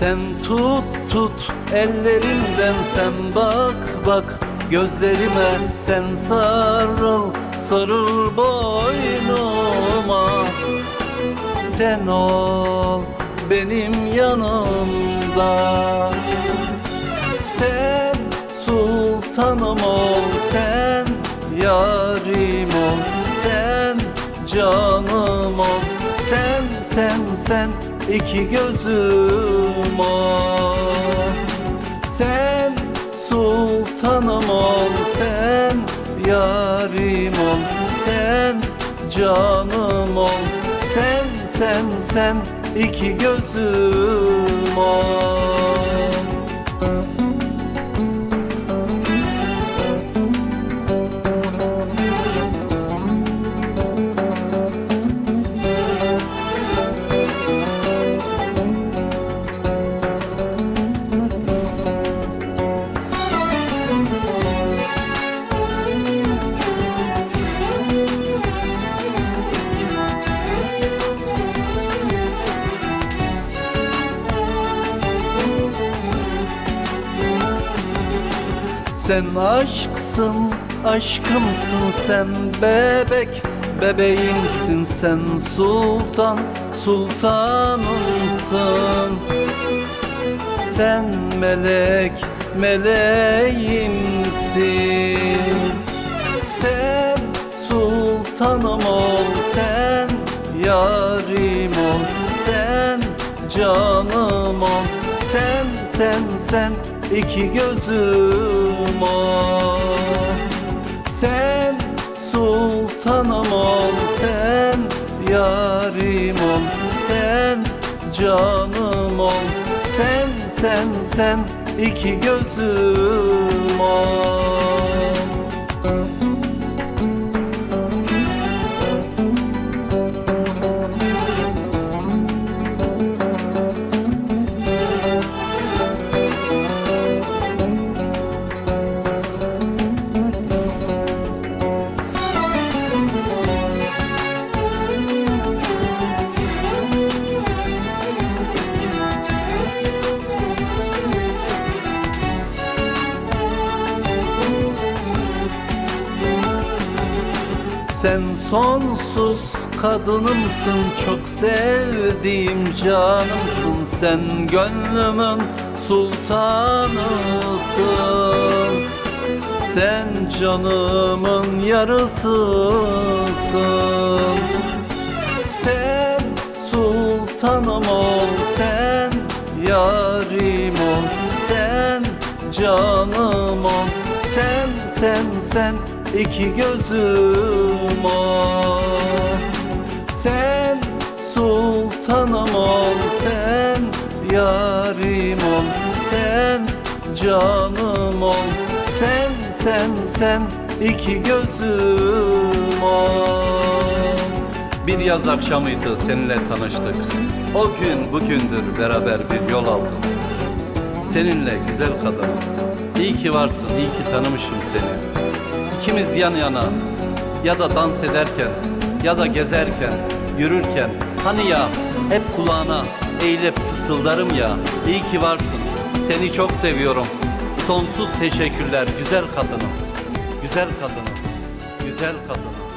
Sen tut tut ellerimden sen bak bak. Gözlerime sen sarıl sarıl boynuma. Sen ol benim yanımda. Sen sultanım ol sen yarim ol Sen canım ol sen sen sen iki gözüm ol Sen sultanım ol sen yarim ol Sen canım ol. Sen sen sen iki gözüm ol Sen aşksın, aşkımsın sen bebek. Bebeğimsin sen sultan, sultanımsın. Sen melek, meleğimsin. Sen sultanım ol, sen yarim ol. Sen canım ol, sen sen sen iki gözüm ol Sen sultanım ol, sen yarim ol. Sen canım ol, sen sen sen iki gözüm ol Sen sonsuz kadınımsın Çok sevdiğim canımsın. Sen gönlümün sultanısın. Sen canımın yarısısın. Sen sultanım ol Sen yarim ol. Sen canım ol. Sen sen sen iki gözüm ol Sen sultanım ol Sen yarim ol Sen canım ol Sen sen sen iki gözüm ol bir yaz akşamıydı seninle tanıştık. O gün bugündür beraber bir yol aldık. Seninle güzel kadın. İyi ki varsın, iyi ki tanımışım seni. İkimiz yan yana ya da dans ederken ya da gezerken, yürürken hani ya hep kulağına eğilip fısıldarım ya. İyi ki varsın. Seni çok seviyorum. Sonsuz teşekkürler güzel kadınım. Güzel kadınım. Güzel kadınım.